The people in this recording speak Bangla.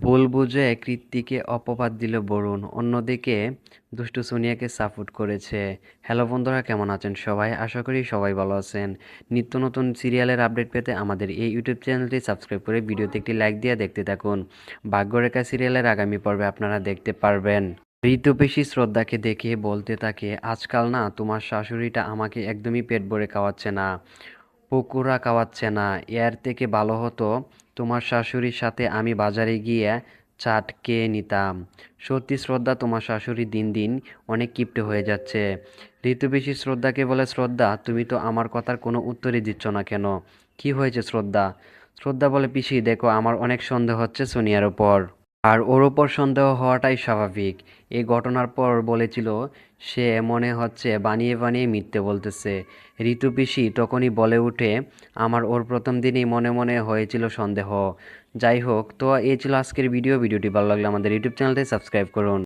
ভুল বুঝে কৃত্তিকে অপবাদ দিল বরুণ, অন্যদিকে দুষ্টু সোনিয়াকে সাপোর্ট করেছে। হ্যালো বন্ধুরা, কেমন আছেন সবাই? আশা করি সবাই ভালো আছেন। নিত্য নতুন সিরিয়ালের আপডেট পেতে আমাদের এই ইউটিউব চ্যানেলটি সাবস্ক্রাইব করে ভিডিওতে একটি লাইক দিয়ে দেখতে থাকুন। ভাগ্যরেখা সিরিয়ালের আগামী পর্বে আপনারা দেখতে পারবেন। ঋতুপেশী শ্রদ্ধাকে দেখে বলতে থাকে, আজকাল না, তোমার শাশুড়িটা আমাকে একদমই পেট ভরে খাওয়াচ্ছে না। পকুড়া খাওয়াচ্ছে না। এর থেকে ভালো হতো তোমার শাশুড়ির সাথে আমি বাজারে গিয়ে চাট খেয়ে নিতাম। সত্যি শ্রদ্ধা তোমার শাশুড়ি দিন দিন অনেক কিপ্টে হয়ে যাচ্ছে। ঋতুবেশী শ্রদ্ধাকে বলে, শ্রদ্ধা, তুমি তো আমার কথার কোনো উত্তরই দিচ্ছ না কেন? কি হয়েছে শ্রদ্ধা? শ্রদ্ধা বলে, পিসি, দেখো, আমার অনেক সন্দেহ হচ্ছে সোনিয়ার ওপর। আর ওর ওপর সন্দেহ হওয়াটাই স্বাভাবিক। এই ঘটনার পর বলেছিল, সে মনে হচ্ছে বানিয়ে বানিয়ে মিথ্যে বলতেছে। ঋতু পিসি তখনই বলে উঠে, আমার ওর প্রথম দিনই মনে মনে হয়েছিল সন্দেহ। যাই হোক, তো এই ছিল আজকের ভিডিও। ভিডিওটি ভালো লাগলে আমাদের ইউটিউব চ্যানেলটি সাবস্ক্রাইব করুন।